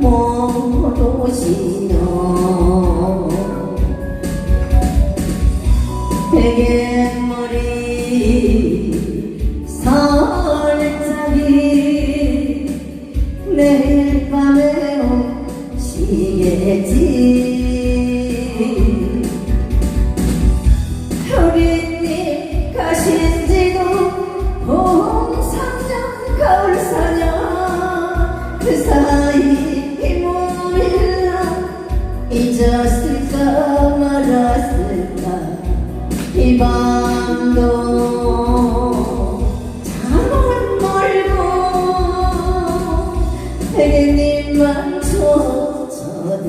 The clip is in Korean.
모도시여 베갯머리 설짝이 내일 밤에 오시겠지. 잊었을까 말았을까. 이 밤도 잠을 멀고 베개님만 젖어드네